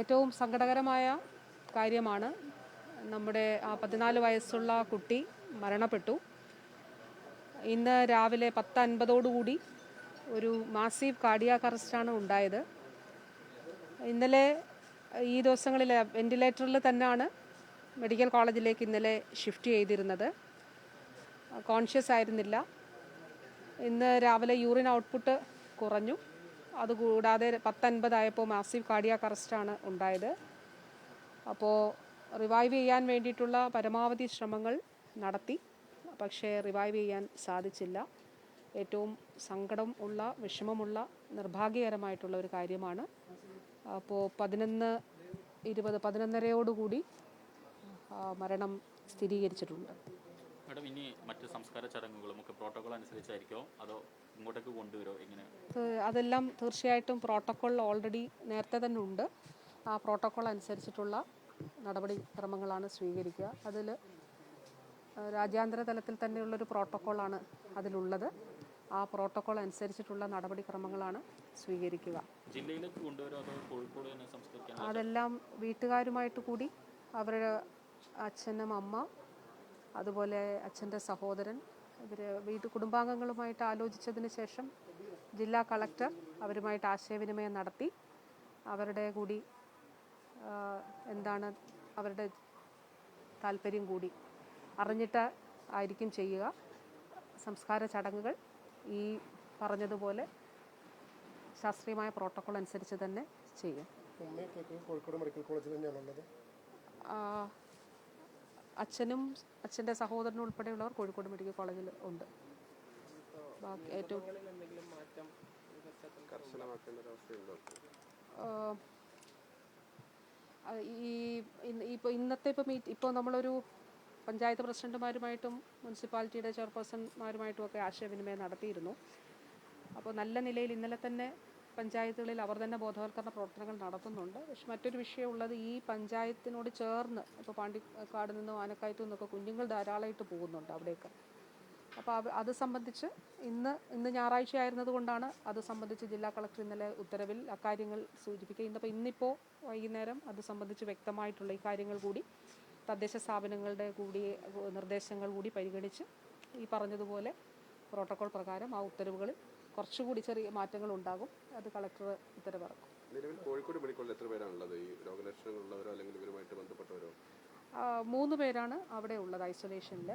ഏറ്റവും സങ്കടകരമായ കാര്യമാണ് നമ്മുടെ ആ പതിനാല് വയസ്സുള്ള കുട്ടി മരണപ്പെട്ടു. ഇന്ന് രാവിലെ പത്ത് അൻപതോടുകൂടി ഒരു മാസീവ് കാർഡിയാക് അറസ്റ്റാണ് ഉണ്ടായത്. ഇന്നലെ ഈ ദിവസങ്ങളിൽ വെന്റിലേറ്ററിൽ തന്നെയാണ് മെഡിക്കൽ കോളേജിലേക്ക് ഇന്നലെ ഷിഫ്റ്റ് ചെയ്തിരുന്നത്. കോൺഷ്യസ് ആയിരുന്നില്ല. ഇന്ന് രാവിലെ യൂറിൻ ഔട്ട്പുട്ട് കുറഞ്ഞു. അതുകൂടാതെ പത്തൻപതായപ്പോൾ മാസീവ് കാർഡിയാക് അറസ്റ്റാണ് ഉണ്ടായത്. അപ്പോൾ റിവൈവ് ചെയ്യാൻ വേണ്ടിയിട്ടുള്ള പരമാവധി ശ്രമങ്ങൾ നടത്തി. പക്ഷേ റിവൈവ് ചെയ്യാൻ സാധിച്ചില്ല. ഏറ്റവും സങ്കടം ഉള്ള വിഷമമുള്ള നിർഭാഗ്യകരമായിട്ടുള്ള ഒരു കാര്യമാണ്. അപ്പോൾ പതിനൊന്ന് ഇരുപത് പതിനൊന്നരയോടുകൂടി മരണം സ്ഥിരീകരിച്ചിട്ടുണ്ട്. മാഡം ഇനി മറ്റ് സംസ്കാര ചടങ്ങുകളും ഒക്കെ പ്രോട്ടോകോൾ അനുസരിച്ചായിരിക്കോ? അതോ ഇങ്ങോട്ടേക്ക് കൊണ്ടുവരുമോ എങ്ങനെ? അത് അതെല്ലാം തീർച്ചയായിട്ടും പ്രോട്ടോകോൾ ഓൾറെഡി നേരത്തെ തന്നെ ഉണ്ട്. ആ പ്രോട്ടോകോൾ അനുസരിച്ചിട്ടുള്ള നടപടിക്രമങ്ങളാണ് സ്വീകരിക്കുക. അതിൽ രാജ്യാന്തര തലത്തിൽ തന്നെയുള്ളൊരു പ്രോട്ടോക്കോളാണ് അതിലുള്ളത്. ആ പ്രോട്ടോക്കോൾ അനുസരിച്ചിട്ടുള്ള നടപടിക്രമങ്ങളാണ് സ്വീകരിക്കുക. ജില്ലയിലേക്ക് അതെല്ലാം വീട്ടുകാരുമായിട്ട് കൂടി അവരുടെ അച്ഛനും അമ്മ അതുപോലെ അച്ഛന്റെ സഹോദരൻ ഇവർ വീട്ടു കുടുംബാംഗങ്ങളുമായിട്ട് ആലോചിച്ചതിന് ശേഷം ജില്ലാ കളക്ടർ അവരുമായിട്ട് ആശയവിനിമയം നടത്തി. അവരുടെ കൂടി എന്താണ് അവരുടെ താല്പര്യം കൂടി അറിഞ്ഞിട്ട് ആയിരിക്കും ചെയ്യുക. സംസ്കാര ചടങ്ങുകൾ ഈ പറഞ്ഞതുപോലെ ശാസ്ത്രീയമായ പ്രോട്ടോകോൾ അനുസരിച്ച് തന്നെ ചെയ്യും. കോഴിക്കോട് മെഡിക്കൽ കോളേജിൽ തന്നെയാണുള്ളത്. അച്ഛനും അച്ഛന്റെ സഹോദരനും ഉൾപ്പെടെയുള്ളവർ കോഴിക്കോട് മെഡിക്കൽ കോളേജിൽ ഉണ്ട്. ബാക്കി ഏറ്റവും ഈ ഇപ്പോൾ ഇന്നത്തെ ഇപ്പോൾ മീറ്റ് ഇപ്പോൾ നമ്മളൊരു പഞ്ചായത്ത് പ്രസിഡന്റുമാരുമായിട്ടും മുനിസിപ്പാലിറ്റിയുടെ ചെയർപേഴ്സൺമാരുമായിട്ടും ഒക്കെ ആശയവിനിമയം നടത്തിയിരുന്നു. അപ്പോൾ നല്ല നിലയിൽ ഇന്നലെ തന്നെ പഞ്ചായത്തുകളിൽ അവർ തന്നെ ബോധവൽക്കരണ പ്രവർത്തനങ്ങൾ നടത്തുന്നുണ്ട്. പക്ഷെ മറ്റൊരു വിഷയമുള്ളത് ഈ പഞ്ചായത്തിനോട് ചേർന്ന് ഇപ്പോൾ പാണ്ടിക്കാട് നിന്നും ആനക്കായത്തു നിന്നൊക്കെ കുഞ്ഞുങ്ങൾ ധാരാളമായിട്ട് പോകുന്നുണ്ട് അവിടേക്ക്. അപ്പോൾ അത് സംബന്ധിച്ച് ഇന്ന് ഇന്ന് ഞായറാഴ്ച ആയിരുന്നത് കൊണ്ടാണ് അത് സംബന്ധിച്ച് ജില്ലാ കളക്ടർ ഇന്നലെ ഉത്തരവിൽ അക്കാര്യങ്ങൾ സൂചിപ്പിക്കുക ഇന്നിപ്പോൾ ഇന്നിപ്പോൾ വൈകുന്നേരം അത് സംബന്ധിച്ച് വ്യക്തമായിട്ടുള്ള ഈ കാര്യങ്ങൾ കൂടി തദ്ദേശ സ്ഥാപനങ്ങളുടെ കൂടി നിർദ്ദേശങ്ങൾ കൂടി പരിഗണിച്ച് ഈ പറഞ്ഞതുപോലെ പ്രോട്ടോകോൾ പ്രകാരം ആ ഉത്തരവുകളിൽ കുറച്ചുകൂടി ചെറിയ മാറ്റങ്ങൾ ഉണ്ടാകും അത് കളക്ടർ ഉത്തരവിറക്കും നിലവിൽ കോഴിക്കോട് മെഡിക്കൽ കോളേജിൽ എത്ര പേരാണുള്ളത്? ഈ രോഗലക്ഷണങ്ങളുള്ളവരോ അല്ലെങ്കിൽ ഇവരുമായിട്ട് ബന്ധപ്പെട്ടവരോ? മൂന്ന് പേരാണ് അവിടെ ഉള്ളത് ഐസൊലേഷനിൽ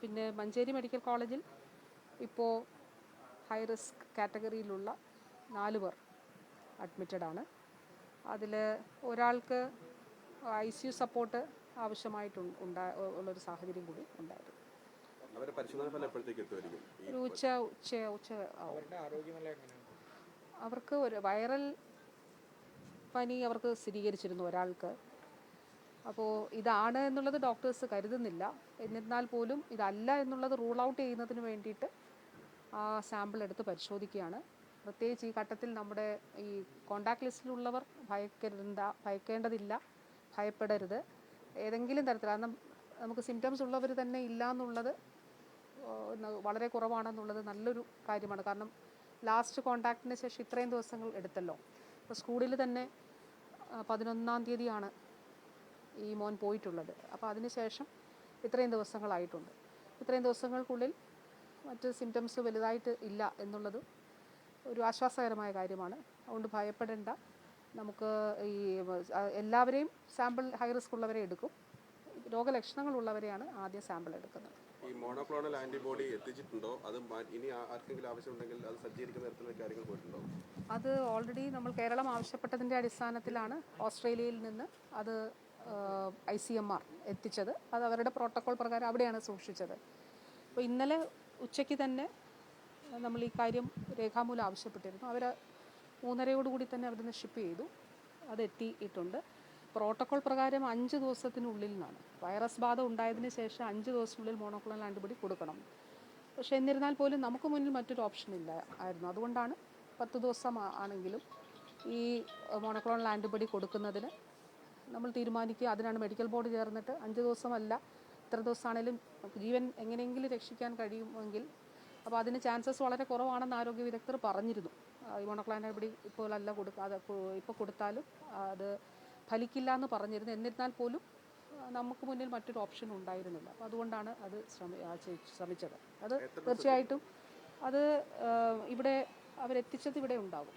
പിന്നെ മഞ്ചേരി മെഡിക്കൽ കോളേജിൽ ഇപ്പോൾ ഹൈ റിസ്ക് കാറ്റഗറിയിലുള്ള നാല് പേർ അഡ്മിറ്റഡ് ആണ്. അതിൽ ഒരാൾക്ക് ഐ സി യു സപ്പോർട്ട് ആവശ്യമായിട്ടുണ്ട് ഉണ്ടാ ഉള്ളൊരു സാഹചര്യം കൂടി ഉണ്ടായിരുന്നു. അവരെ പരിശോധന ഫലം എപ്പോഴത്തേക്ക് എത്തുമായിരിക്കും? ഒരു ഉച്ച ഉച്ച ഉച്ച ആവും. അവർക്ക് ഒരു വൈറൽ പനി അവർക്ക് സ്ഥിരീകരിച്ചിരുന്നു ഒരാൾക്ക്. അപ്പോൾ ഇതാണ് എന്നുള്ളത് ഡോക്ടേഴ്സ് കരുതുന്നില്ല. എന്നിരുന്നാൽ പോലും ഇതല്ല എന്നുള്ളത് റൂൾ ഔട്ട് ചെയ്യുന്നതിന് വേണ്ടിയിട്ട് ആ സാമ്പിൾ എടുത്ത് പരിശോധിക്കുകയാണ്. പ്രത്യേകിച്ച് ഈ ഘട്ടത്തിൽ നമ്മുടെ ഈ കോണ്ടാക്ട് ലിസ്റ്റിലുള്ളവർ ഭയക്കരുത ഭയക്കേണ്ടതില്ല. ഭയപ്പെടരുത്. ഏതെങ്കിലും തരത്തിൽ കാരണം നമുക്ക് സിംറ്റംസ് ഉള്ളവർ തന്നെ ഇല്ല എന്നുള്ളത് വളരെ കുറവാണെന്നുള്ളത് നല്ലൊരു കാര്യമാണ്. കാരണം ലാസ്റ്റ് കോണ്ടാക്റ്റിന് ശേഷം ഇത്രയും ദിവസങ്ങൾ എടുത്തല്ലോ. അപ്പോൾ സ്കൂളിൽ തന്നെ പതിനൊന്നാം തീയതിയാണ് ഈ മോൻ പോയിട്ടുള്ളത്. അപ്പോൾ അതിനുശേഷം ഇത്രയും ദിവസങ്ങളായിട്ടുണ്ട്. ഇത്രയും ദിവസങ്ങൾക്കുള്ളിൽ മറ്റ് സിംറ്റംസ് വലുതായിട്ട് ഇല്ല എന്നുള്ളത് ഒരു ആശ്വാസകരമായ കാര്യമാണ്. അതുകൊണ്ട് ഭയപ്പെടേണ്ട. നമുക്ക് ഈ എല്ലാവരെയും സാമ്പിൾ ഹൈ റിസ്ക് ഉള്ളവരെ എടുക്കും. രോഗലക്ഷണങ്ങളുള്ളവരെയാണ് ആദ്യം സാമ്പിൾ എടുക്കുന്നത്. ഈ മോണോക്ലോണൽ ആന്റിബോഡി എത്തിച്ചിട്ടുണ്ടോ? അത് ഇനി ആർക്കെങ്കിലും ആവശ്യമുണ്ടെങ്കിൽ അത് സജ്ജീകരിക്കുന്ന തരത്തിലുള്ള കാര്യങ്ങൾ പോയിട്ടുണ്ടോ? അത് ഓൾറെഡി നമ്മൾ കേരളം ആവശ്യപ്പെട്ടതിന്റെ അടിസ്ഥാനത്തിലാണ് ഓസ്ട്രേലിയയിൽ നിന്ന് അത് ഐ സി എം ആർ എത്തിച്ചത്. അത് അവരുടെ പ്രോട്ടോകോൾ പ്രകാരം അവിടെയാണ് സൂക്ഷിച്ചത്. അപ്പോൾ ഇന്നലെ ഉച്ചയ്ക്ക് തന്നെ നമ്മൾ ഈ കാര്യം രേഖാമൂലം ആവശ്യപ്പെട്ടിരുന്നു. അവർ മൂന്നരയോടുകൂടി തന്നെ അവിടുന്ന് ഷിപ്പ് ചെയ്തു. അത് എത്തിയിട്ടുണ്ട്. പ്രോട്ടോകോൾ പ്രകാരം അഞ്ച് ദിവസത്തിനുള്ളിൽ നിന്നാണ്. വൈറസ് ബാധ ഉണ്ടായതിന് ശേഷം അഞ്ച് ദിവസത്തിനുള്ളിൽ മോണോക്ലോണൽ ആന്റിബോഡി കൊടുക്കണം. പക്ഷെ എന്നിരുന്നാൽ പോലും നമുക്ക് മുന്നിൽ മറ്റൊരു ഓപ്ഷൻ ഇല്ല ആയിരുന്നു. അതുകൊണ്ടാണ് പത്ത് ദിവസം ആണെങ്കിലും ഈ മോണോക്ലോണൽ ആന്റിബോഡി കൊടുക്കുന്നതിന് നമ്മൾ തീരുമാനിക്കുക. അതിനാണ് മെഡിക്കൽ ബോർഡ് ചേർന്നിട്ട് അഞ്ച് ദിവസമല്ല ഇത്ര ദിവസമാണേലും ജീവൻ എങ്ങനെയെങ്കിലും രക്ഷിക്കാൻ കഴിയുമെങ്കിൽ അപ്പോൾ അതിന് ചാൻസസ് വളരെ കുറവാണെന്ന് ആരോഗ്യ വിദഗ്ധർ പറഞ്ഞിരുന്നു. ഈ മോണോക്ലോണൽ ആന്റിബോഡി ഇപ്പോൾ അല്ല കൊടുക്കാതെ ഇപ്പോൾ കൊടുത്താലും അത് ഫലിക്കില്ല എന്ന് പറഞ്ഞിരുന്നു. എന്നിരുന്നാൽ പോലും നമുക്ക് മുന്നിൽ മറ്റൊരു ഓപ്ഷൻ ഉണ്ടായിരുന്നില്ല. അപ്പോൾ അതുകൊണ്ടാണ് അത് ശ്രമിച്ചത്. അത് തീർച്ചയായിട്ടും അത് ഇവിടെ അവരെത്തിച്ചത് ഇവിടെ ഉണ്ടാകും